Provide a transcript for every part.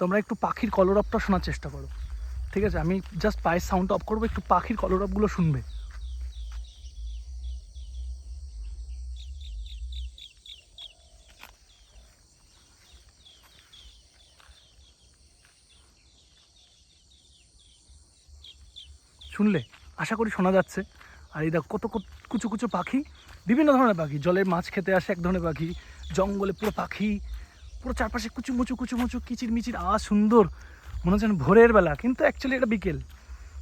তোমরা একটু পাখির কলরবটা শোনার চেষ্টা করো। ঠিক আছে? আমি জাস্ট পায়ের সাউন্ড অফ করব, একটু পাখির কলরবগুলো শুনবে। শুনলে? আশা করি শোনা যাচ্ছে। আর এই দেখো, কত কত কুচু কুচু পাখি, বিভিন্ন ধরনের পাখি। জলের মাছ খেতে আসে এক ধরনের পাখি, জঙ্গলে পুরো পাখি। পুরো চারপাশে কুচু মুচু কুচু মুচু কিচির মিচির আওয়াজ সুন্দর। মনে হচ্ছে ভোরের বেলা, কিন্তু অ্যাকচুয়ালি এটা বিকেল।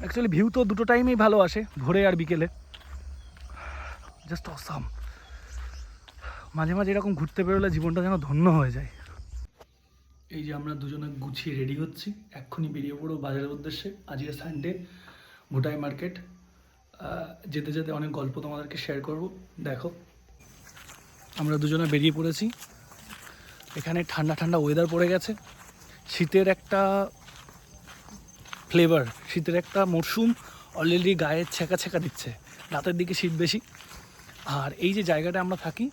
অ্যাকচুয়ালি ভিউ তো দুটো টাইমেই ভালো আসে, ভোরে আর বিকেলে। জাস্ট অসাম মাঝে মাঝে এরকম ঘুরতে বেরোলে জীবনটা যেন ধন্য হয়ে যায়। এই যে আমরা দুজনে গুছিয়ে রেডি হচ্ছি, এক্ষুনি বেরিয়ে পড়ব বাজারের উদ্দেশ্যে। আজকে সানডে ভুটাই মার্কেট যেতে যেতে অনেক গল্প তোমাদেরকে শেয়ার করব। দেখো, আমরা দুজনে বেরিয়ে পড়েছি। এখানে ঠান্ডা ঠান্ডা ওয়েদার পড়ে গেছে। শীতের একটা ফ্লেভার শীতের একটা মরশুম অলরেডি গায়ে ছেঁকা ছেঁকা দিচ্ছে, রাতের দিকে শীত বেশি। আর এই যে জায়গাটা আমরা থাকি,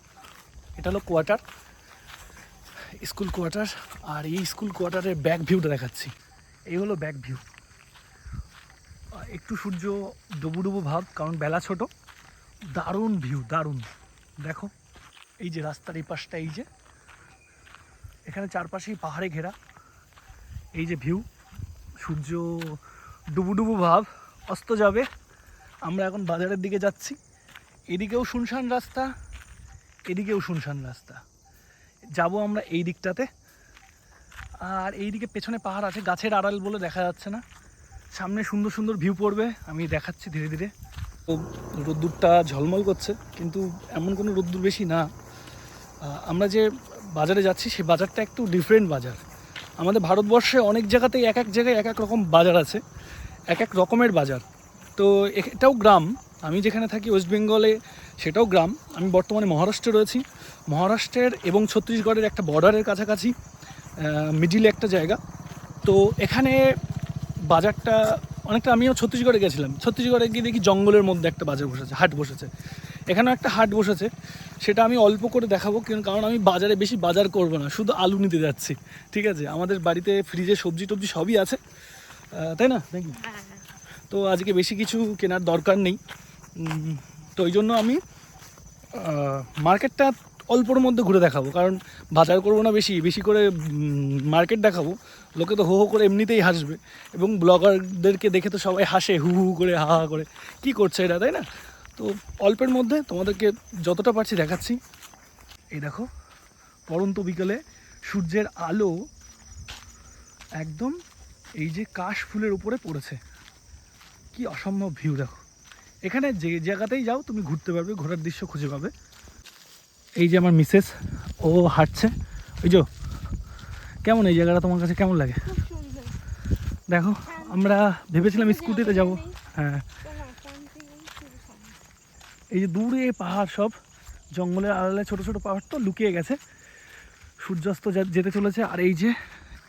এটা হলো কোয়ার্টার স্কুল কোয়ার্টার আর এই স্কুল কোয়ার্টারের ব্যাক ভিউটা দেখাচ্ছি। এই হলো ব্যাক ভিউ একটু সূর্য ডুবু ডুবু ভাব, কারণ বেলা ছোট। দারুণ ভিউ দারুণ। দেখো, এই যে রাস্তার এই পাশটা, এই যে এখানে চারপাশেই পাহাড়ে ঘেরা। এই যে ভিউ সূর্য ডুবু ডুবু ভাব, অস্ত যাবে। আমরা এখন বাজারের দিকে যাচ্ছি। এদিকেও শুনশান রাস্তা, এদিকেও শুনশান রাস্তা। যাব আমরা এই দিকটাতে। আর এই দিকে পেছনে পাহাড় আছে, গাছের আড়াল বলে দেখা যাচ্ছে না। সামনে সুন্দর সুন্দর ভিউ পড়বে, আমি দেখাচ্ছি ধীরে ধীরে। তো রোদ্দুরটা ঝলমল করছে, কিন্তু এমন কোনো রোদ্দুর বেশি না। আমরা যে বাজারে যাচ্ছি, সেই বাজারটা একটু ডিফারেন্ট বাজার। আমাদের ভারতবর্ষে অনেক জায়গাতেই এক এক জায়গায় এক এক রকম বাজার আছে, এক এক রকমের বাজার। তো এটাও গ্রাম, আমি যেখানে থাকি ওয়েস্ট বেঙ্গলে সেটাও গ্রাম। আমি বর্তমানে মহারাষ্ট্রে রয়েছি। মহারাষ্ট্রের এবং ছত্তিশগড়ের একটা বর্ডারের কাছাকাছি মিডিলে একটা জায়গা। তো এখানে বাজারটা অনেকটা, আমিও ছত্তিশগড়ে গেছিলাম। ছত্তিশগড়ে গিয়ে দেখি জঙ্গলের মধ্যে একটা বাজার বসেছে, হাট বসেছে। এখানেও একটা হাট বসেছে সেটা আমি অল্প করে দেখাবো কেন- কারণ আমি বাজারে বেশি বাজার করব না শুধু আলু নিতে যাচ্ছি ঠিক আছে? আমাদের বাড়িতে ফ্রিজে সবজি টবজি সবই আছে তাই না? নাকি? তো আজকে বেশি কিছু কেনার দরকার নেই তো ওই জন্য আমি মার্কেটটা অল্পর মধ্যে ঘুরে দেখাবো কারণ বাজার করব না বেশি বেশি করে মার্কেট দেখাবো লোকে তো হো হো করে এমনিতেই হাসবে এবং ব্লগারদেরকে দেখে তো সবাই হাসে হু হু করে হা হা করে কি করছে এটা তাই না? তো অল্পের মধ্যে তোমাদেরকে যতটা পারছি দেখাচ্ছি। এই দেখো পরন্ত বিকালে সূর্যের আলো একদম এই যে কাশ ফুলের উপরে পড়েছে। কি অসম্ভব ভিউ দেখো। এখানে যে জায়গাতেই যাও তুমি ঘুরতে পারবে ঘোরার দৃশ্য খুঁজে পাবে। এই যে আমার মিসেস ও হাঁটছে। ওই যে কেমন এই জায়গাটা তোমার কাছে কেমন লাগে? দেখো আমরা ভেবেছিলাম স্কুটিতে যাব। হ্যাঁ কোনো অশান্তি নেই খুব সুন্দর এই যে দূরে পাহাড় সব, জঙ্গলের আড়ালে ছোট ছোট পাহাড় তো লুকিয়ে গেছে। সূর্যাস্ত যেতে চলেছে। আর এই যে,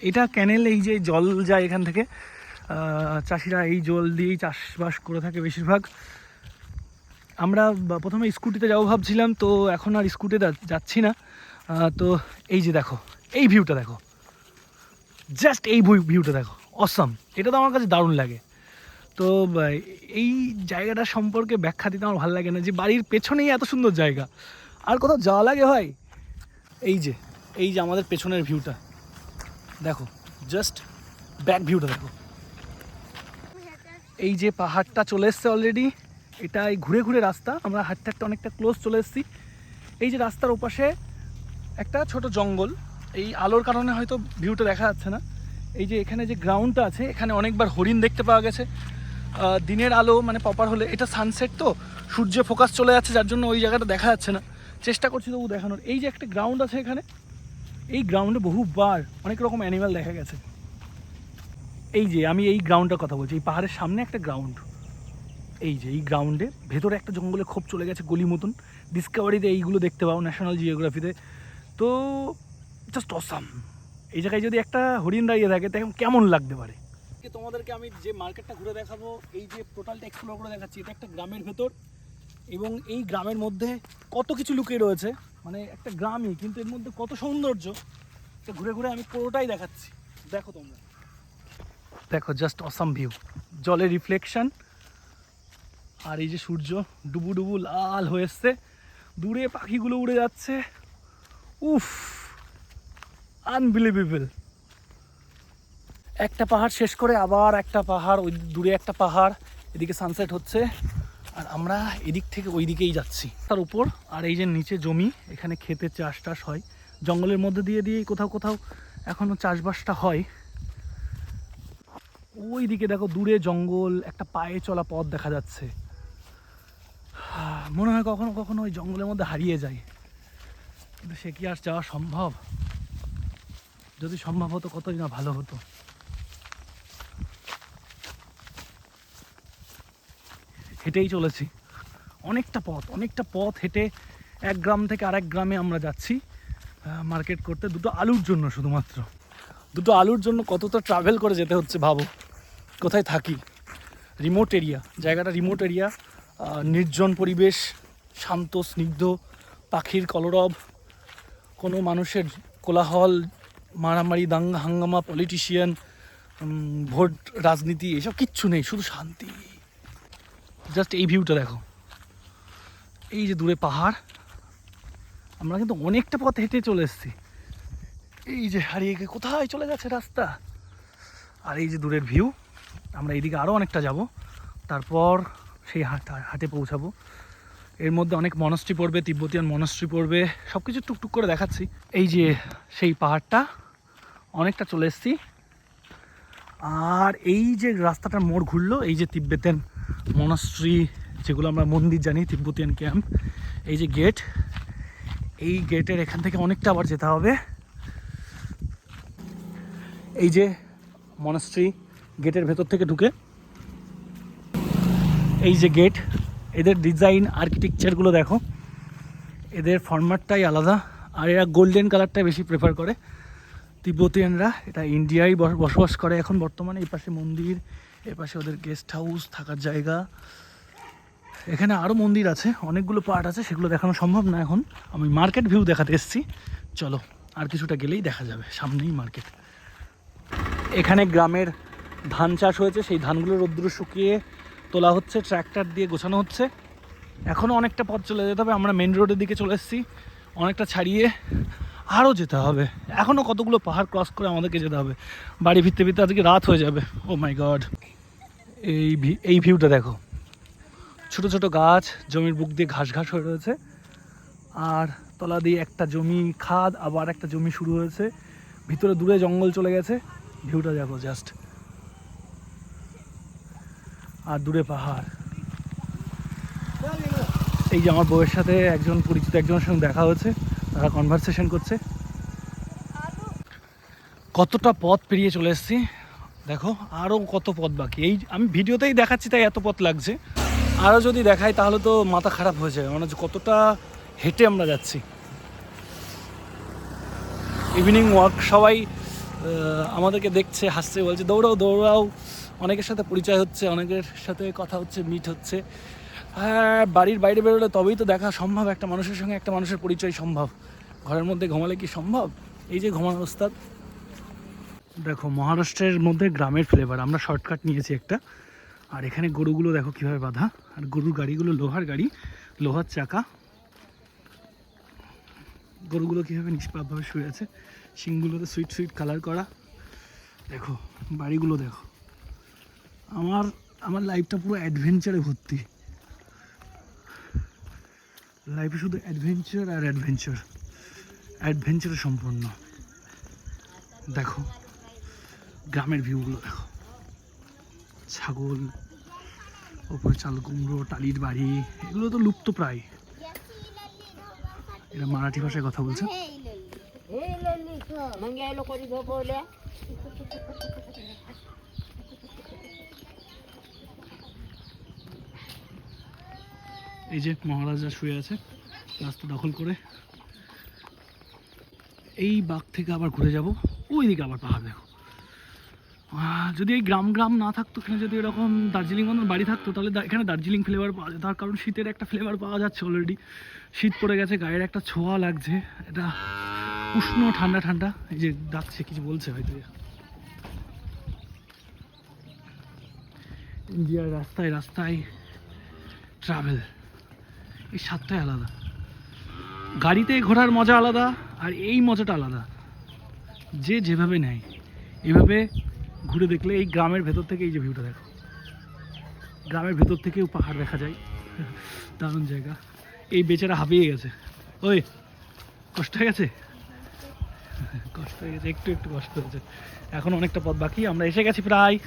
এটা ক্যানেল এই যে জল যায় এখান থেকে। চাষিরা এই জল দিয়েই চাষবাস করে থাকে বেশিরভাগ। আমরা প্রথমে স্কুটিতে যাব ভাবছিলাম, তো এখন আর স্কুটিতে যা- যাচ্ছি না। তো এই যে দেখো, এই ভিউটা দেখো। জাস্ট এই ভিউটা দেখো। অসম এটা তো আমার কাছে দারুণ লাগে। তো এই জায়গাটা সম্পর্কে ব্যাখ্যা দিতে আমার ভালো লাগে না যে বাড়ির পেছনেই এত সুন্দর জায়গা। আর কোথাও যাওয়া লাগে হয় এই যে এই যে আমাদের পেছনের ভিউটা। দেখো জাস্ট ব্যাক ভিউটা দেখো। এই যে পাহাড়টা চলে এসছে অলরেডি এটা এই ঘুরে ঘুরে রাস্তা। আমরা হাঁটতে হাঁটতে অনেকটা ক্লোজ চলে এসেছি। এই যে রাস্তার ওপাশে একটা ছোট জঙ্গল। এই আলোর কারণে হয়তো ভিউটা দেখা যাচ্ছে না। এই যে এখানে যে গ্রাউন্ডটা আছে, এখানে অনেকবার হরিণ দেখতে পাওয়া গেছে। দিনের আলো মানে প্রপার হলে এটা সানসেট তো সূর্য ফোকাস চলে যাচ্ছে, যার জন্য ওই জায়গাটা দেখা যাচ্ছে না। চেষ্টা করছি তবু দেখানোর। এই যে একটা গ্রাউন্ড আছে এখানে, এই গ্রাউন্ডে বহুবার অনেক রকম অ্যানিমাল দেখা গেছে। এই যে আমি এই গ্রাউন্ডটার কথা বলছি, এই পাহাড়ের সামনে একটা গ্রাউন্ড এই যে এই গ্রাউন্ডে ভেতরে একটা জঙ্গলে খোপ চলে গেছে গলি মতন। ডিসকাভারিতে এইগুলো দেখতে পাও ন্যাশনাল জিওগ্রাফিতে তো। জাস্ট অসাম এই জায়গায় যদি একটা হরিণ দাঁড়িয়ে থাকে তখন কেমন লাগতে পারে? তোমাদেরকে আমি যে মার্কেটটা ঘুরে দেখাবো, এই যে টোটালটা এক্সপ্লোর করে দেখাচ্ছি, এটা একটা গ্রামের ভেতর এবং এই গ্রামের মধ্যে কত কিছু লুকিয়ে রয়েছে। মানে একটা গ্রামই, কিন্তু এর মধ্যে কত সৌন্দর্য তো ঘুরে ঘুরে আমি পুরোটাই দেখাচ্ছি। দেখো তোমরা। দেখো জাস্ট অসাম ভিউ জলের রিফ্লেকশন আর এই যে সূর্য ডুবু ডুবু লাল হয়ে এসছে। দূরে পাখিগুলো উড়ে যাচ্ছে। উফ আনবিলিভেবল একটা পাহাড় শেষ করে আবার একটা পাহাড়, ওই দূরে একটা পাহাড়, এদিকে সানসেট হচ্ছে। আর আমরা এদিক থেকে ওই দিকেই যাচ্ছি। তার উপর আর এই যে নিচে জমি, এখানে খেতে চাষ টাস হয়। জঙ্গলের মধ্যে দিয়ে দিয়ে কোথাও কোথাও এখনও চাষবাসটা হয়। ওই দিকে দেখো দূরে জঙ্গল, একটা পায়ে চলা পথ দেখা যাচ্ছে। মনে হয় কখনো কখনো ওই জঙ্গলের মধ্যে হারিয়ে যায়। কিন্তু সে কি আর যাওয়া সম্ভব? যদি সম্ভব হতো কতই না ভালো হতো। হেঁটেই চলেছি। অনেকটা পথ অনেকটা পথ হেঁটে এক গ্রাম থেকে আরেক গ্রামে আমরা যাচ্ছি মার্কেট করতে। দুটো আলুর জন্য শুধুমাত্র। দুটো আলুর জন্য কতটা ট্রাভেল করে যেতে হচ্ছে ভাবো। কোথায় থাকি? রিমোট এরিয়া জায়গাটা রিমোট এরিয়া নির্জন পরিবেশ, শান্ত, স্নিগ্ধ, পাখির কলরব, কোনো মানুষের কোলাহল, মারামারি, দাঙ্গা, হাঙ্গামা পলিটিশিয়ান ভোট, রাজনীতি, এসব কিচ্ছু নেই, শুধু শান্তি। জাস্ট এই ভিউটা দেখো। এই যে দূরে পাহাড়, আমরা কিন্তু অনেকটা পথ হেঁটে চলে এসেছি। এই যে হারিয়ে গিয়ে কোথায় চলে গেছে রাস্তা? আর এই যে দূরের ভিউ আমরা এইদিকে আরও অনেকটা যাব। তারপর সেই হাট পৌঁছাবো। এর মধ্যে অনেক মনস্ট্রি পড়বে, তিব্বতিয়ান মনস্ট্রি পড়বে সব কিছু টুকটুক করে দেখাচ্ছি। এই যে সেই পাহাড়টা, অনেকটা চলে এসেছি। আর এই যে রাস্তাটার মোড় ঘুরলো, এই যে তিব্বেতের মনস্ট্রি যেগুলো আমরা মন্দির জানি, তিব্বতিয়ান ক্যাম্প, এই যে গেট, এই গেটের এখান থেকে অনেকটা আবার যেতে হবে। এই যে মনস্ট্রি গেটের ভেতর থেকে ঢুকে, এই যে গেট, এদের ডিজাইন, আর্কিটেকচারগুলো দেখো। এদের ফরম্যাটটাই আলাদা, আর এরা গোল্ডেন কালারটাই বেশি প্রেফার করে। তিব্বতিয়ানরা, এটা ইন্ডিয়ায় বস- বসবাস করে এখন বর্তমানে। এই পাশে মন্দির এ পাশে ওদের গেস্ট হাউস থাকার জায়গা। এখানে আরও মন্দির আছে, অনেকগুলো পার্ট আছে, সেগুলো দেখানো সম্ভব না এখন। আমি মার্কেট ভিউ দেখাতে এসেছি। চলো, আর কিছুটা গেলেই দেখা যাবে, সামনেই মার্কেট। এখানে গ্রামের ধান চাষ হয়েছে, সেই ধানগুলো রোদ্দুর শুকিয়ে তোলা হচ্ছে, ট্র্যাক্টর দিয়ে গোছানো হচ্ছে। এখনও অনেকটা পথ চলে যেতে হবে, আমরা মেন রোডের দিকে চলে এসেছি। অনেকটা ছাড়িয়ে আরও যেতে হবে। এখনও কতগুলো পাহাড় ক্রস করে আমাদেরকে যেতে হবে। বাড়ি ফিরতে ফিরতে আজকে রাত হয়ে যাবে। ও মাই গড এই এই ভিউটা দেখো। ছোট ছোট গাছ, জমির বুক দিয়ে ঘাস ঘাস হয়ে রয়েছে। আর তলা দিয়ে একটা জমি খাদ, আবার একটা জমি শুরু হয়েছে। ভিতরে দূরে জঙ্গল চলে গেছে। ভিউটা দেখো জাস্ট আর দূরে পাহাড়। এই যে আমার বউয়ের সাথে একজন পরিচিত একজনের সঙ্গে দেখা হয়েছে। তারা কনভারসেশন করছে। কতটা পথ পেরিয়ে চলে এসেছি। দেখো আরও কত পথ বাকি। এই আমি ভিডিওতেই দেখাচ্ছি, তাই এত পথ লাগছে। আরও যদি দেখাই, তাহলে তো মাথা খারাপ হয়ে যাবে। মানে কতটা হেঁটে আমরা যাচ্ছি। ইভিনিং ওয়াক সবাই আমাদেরকে দেখছে, হাসছে, বলছে, দৌড়াও দৌড়াও। অনেকের সাথে পরিচয় হচ্ছে, অনেকের সাথে কথা হচ্ছে মিট হচ্ছে। হ্যাঁ বাড়ির বাইরে বেরোলে তবেই তো দেখা সম্ভব। একটা মানুষের সঙ্গে একটা মানুষের পরিচয় সম্ভব। ঘরের মধ্যে ঘুমালে কি সম্ভব? এই যে ঘুমানোর ওস্তাদ। দেখো, মহারাষ্ট্রের মধ্যে গ্রামের ফ্লেভার আমরা শর্টকাট নিয়েছি একটা। আর এখানে গরুগুলো দেখো কীভাবে বাঁধা। আর গরুর গাড়িগুলো লোহার গাড়ি, লোহার চাকা। গরুগুলো কীভাবে নিষ্পাপভাবে শুয়ে আছে? শিংগুলোতে সুইট সুইট কালার করা। দেখো, বাড়িগুলো দেখো। আমার আমার লাইফটা পুরো অ্যাডভেঞ্চারে ভর্তি। লাইফে শুধু অ্যাডভেঞ্চার আর অ্যাডভেঞ্চার অ্যাডভেঞ্চারে সম্পূর্ণ। দেখো গ্রামের ভিউগুলো দেখো। ছাগল ওপরে চাল কুমড়ো টালির বাড়ি এগুলো তো লুপ্ত প্রায়। এরা মারাঠি ভাষায় কথা বলছে। এই যে মহারাজা শুয়ে আছে, রাস্তা দখল করে। এই বাঘ থেকে আবার ঘুরে যাব, ওইদিকে আবার পাহাড় দেখো। যদি এই গ্রাম গ্রাম না থাকতো, এখানে যদি এরকম দার্জিলিং মতন বাড়ি থাকতো, তাহলে এখানে দার্জিলিং ফ্লেভার পাওয়া যায়। তার কারণ শীতের একটা ফ্লেভার পাওয়া যাচ্ছে অলরেডি শীত পড়ে গেছে, গায়ের একটা ছোঁয়া লাগছে। এটা উষ্ণ, ঠান্ডা ঠান্ডা। এই যে ডাকছে কিছু বলছে হয়তো। ইন্ডিয়ার রাস্তায় রাস্তায় ট্রাভেল এই স্বাদটাই আলাদা। গাড়িতে ঘোরার মজা আলাদা আর এই মজাটা আলাদা। যে যেভাবে নেয়, এভাবে ঘুরে দেখলে এই গ্রামের ভেতর থেকে এই যে ভিউটা দেখো। গ্রামের ভেতর থেকেও পাহাড় দেখা যায়। দারুণ জায়গা। এই বেচারা হাঁপিয়ে গেছে। ওই, কষ্ট হয়ে গেছে? কষ্ট হয়ে গেছে, একটু একটু কষ্ট হয়েছে। এখন অনেকটা পথ বাকি, আমরা এসে গেছি প্রায়।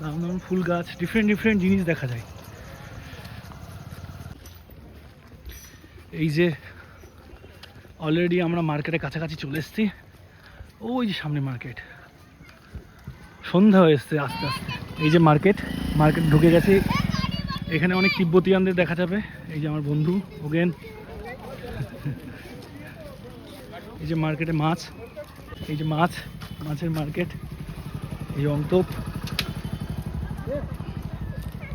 দারুণ দারুণ ফুল গাছ ডিফারেন্ট ডিফারেন্ট জিনিস দেখা যায়। এই যে অলরেডি আমরা মার্কেটের কাছাকাছি চলে এসেছি। ওই যে সামনে মার্কেট সন্ধ্যা হয়ে এসছে আস্তে আস্তে। এই যে মার্কেট মার্কেট ঢুকে গেছে। এখানে অনেক তিব্বতিয়ানদের দেখা যাবে। এই যে আমার বন্ধু ওগেন এই যে মার্কেটে মাছ। এই যে মাছ, মাছের মার্কেট এই অন্তপ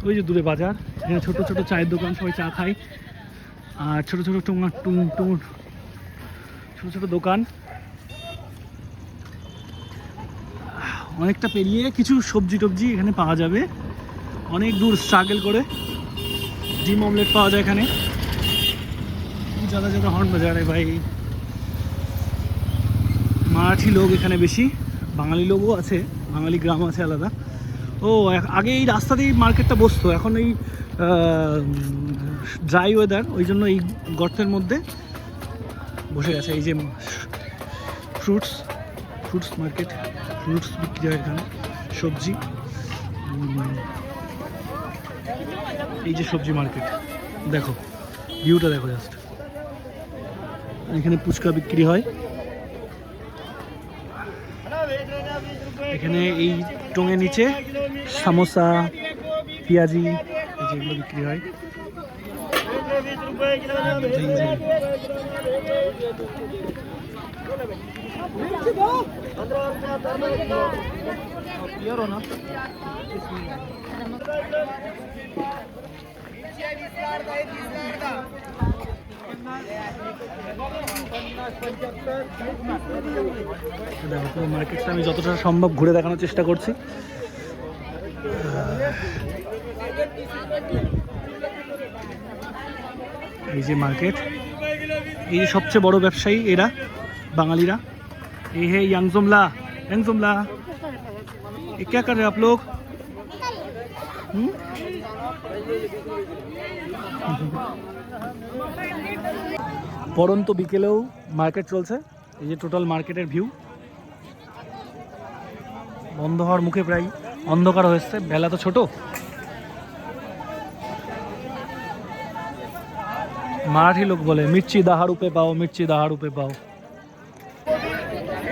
ওই যে দূরে বাজার। এখানে ছোট ছোট চায়ের দোকান, সবাই চা খায়। আর ছোট ছোট টুঙা টুং টুং, ছোট ছোট দোকান। অনেকটা পেরিয়ে কিছু সবজি টবজি এখানে পাওয়া যাবে। অনেক দূর স্ট্রাগল করে। ডিম অমলেট পাওয়া যায় এখানে। যারা যারা হর্ন বাজারে ভাই। মারাঠি লোক এখানে বেশি। বাঙালি লোকও আছে, বাঙালি গ্রাম আছে আলাদা। ও, আগে এই রাস্তাতেই মার্কেটটা বসতো, এখন এই ড্রাই ওয়েদার ওই জন্য এই গর্তের মধ্যে বসে গেছে। এই যে ফ্রুটস ফ্রুটস মার্কেট ফ্রুটস বিক্রি হয় এখানে সবজি এই যে সবজি মার্কেট দেখো ভিউটা দেখো জাস্ট এখানে ফুচকা বিক্রি হয়। এখানে এই টঙের নিচে সামোসা, পেঁয়াজি যেগুলো বিক্রি হয়। দেখো মার্কেটটা আমি যতটা সম্ভব ঘুরে দেখানোর চেষ্টা করছি। এই যে মার্কেট। এই যে সবচেয়ে বড় ব্যবসায়ী এরা, বাঙালিরা। এই হে ইয়াংজমলা ইয়াংজমলা এ কে কর আপ লোক পরন্ত বিকেলেও মার্কেট চলছে। এই যে টোটাল মার্কেটের ভিউ। বন্ধ হওয়ার মুখে প্রায় অন্ধকার হয়েছে। বেলা তো ছোট। মারাঠি লোক বলে, মির্চি দাহা রূপে পাও, মির্চি দাহা রূপে পাও।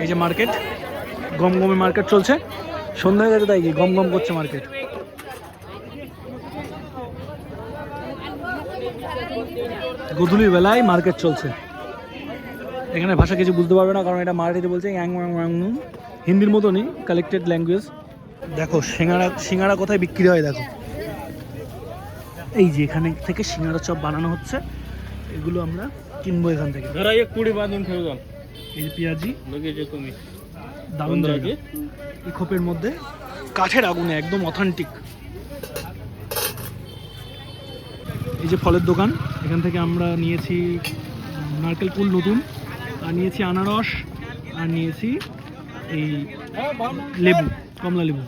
এই যে মার্কেট গম গমে মার্কেট চলছে। সন্ধ্যা হয়ে গেছে তাই কি? গম গম করছে মার্কেট। গধূলির বেলায় মার্কেট চলছে। এখানে ভাষা কিছু বুঝতে পারবে না, কারণ এটা মারাঠিতে বলছে হিন্দির মতনই কালেক্টেড ল্যাঙ্গুয়েজ দেখো, সিঙ্গারা সিঙ্গারা কোথায় বিক্রি হয়, দেখো। এই যে এখানে থেকে সিঙ্গারা চপ বানানো হচ্ছে। এগুলো আমরা কিনবো এখান থেকে। ধরা এক কুড়ি বাঁধন ফেরদান এই পেঁয়াজি দারুণ জায়গা। এই খোপের মধ্যে কাঠের আগুনে একদম অথেন্টিক এই যে ফলের দোকান এখান থেকে আমরা নিয়েছি নারকেল কুল নতুন আর নিয়েছি আনারস আর নিয়েছি এই লেবু কমলা লেবু।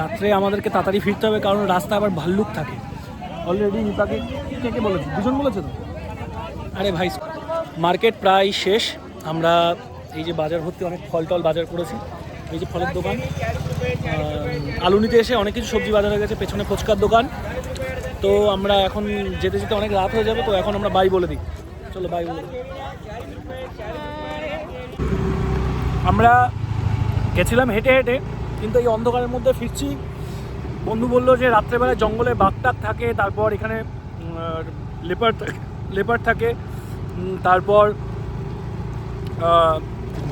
রাত্রে আমাদেরকে তাড়াতাড়ি ফিরতে হবে কারণ রাস্তা আবার ভাল্লুক থাকে। অলরেডি নিপাকে দুজন বলেছে তো? আরে ভাই, মার্কেট প্রায় শেষ। আমরা এই যে বাজার ভর্তি অনেক ফল টল বাজার করেছি। এই যে ফলের দোকান। আলু নিতে এসে অনেক কিছু সবজি বাজার হয়ে গেছে, পেছনে ফুচকার দোকান। তো আমরা এখন যেতে যেতে অনেক রাত হয়ে যাবে, তো এখন আমরা বাই বলে দিই। চলো, বাই বলে আমরা গেছিলাম হেঁটে হেঁটে, কিন্তু এই অন্ধকারের মধ্যে ফিরছি। বন্ধু বলল যে, রাত্রেবেলায় জঙ্গলে বাঘ টাক থাকে, তারপর এখানে লেপার লেপার থাকে তারপর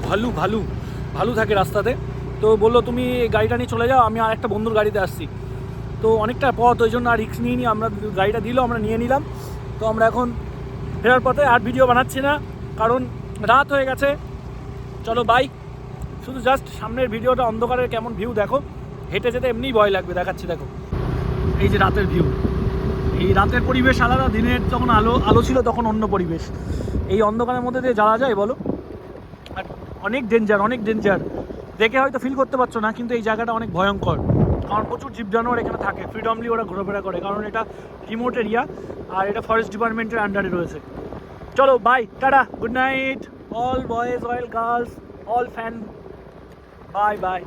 ভালু ভালু ভালু থাকে রাস্তাতে। তো বলল, তুমি গাড়িটা নিয়ে চলে যাও, আমি আর একটা বন্ধুর গাড়িতে আসছি। তো অনেকটা পথ, ওই জন্য আর রিক্স নিয়ে নিই আমরা গাড়িটা দিল, আমরা নিয়ে নিলাম। তো আমরা এখন ফেরার পথে আর ভিডিও বানাচ্ছি না, কারণ রাত হয়ে গেছে। চলো বাই শুধু জাস্ট সামনের ভিডিওটা অন্ধকারের কেমন ভিউ দেখো। হেঁটে যেতে এমনিই ভয় লাগবে, দেখাচ্ছি, দেখো। এই যে রাতের ভিউ এই রাতের পরিবেশ আলাদা, দিনের যখন আলো আলো ছিল তখন অন্য পরিবেশ। এই অন্ধকারের মধ্যে দিয়ে যাওয়া যায়, বলো? আর অনেক ডেঞ্জার অনেক ডেঞ্জার দেখে হয়তো ফিল করতে পারছ না, কিন্তু এই জায়গাটা অনেক ভয়ঙ্কর। কারণ প্রচুর জীব জানোয়ার এখানে থাকে ফ্রিডমলি ওরা ঘোরাফেরা করে। কারণ এটা রিমোট এরিয়া আর এটা ফরেস্ট ডিপার্টমেন্টের আন্ডারে রয়েছে। চলো bye tata good night all boys all girls all fan bye bye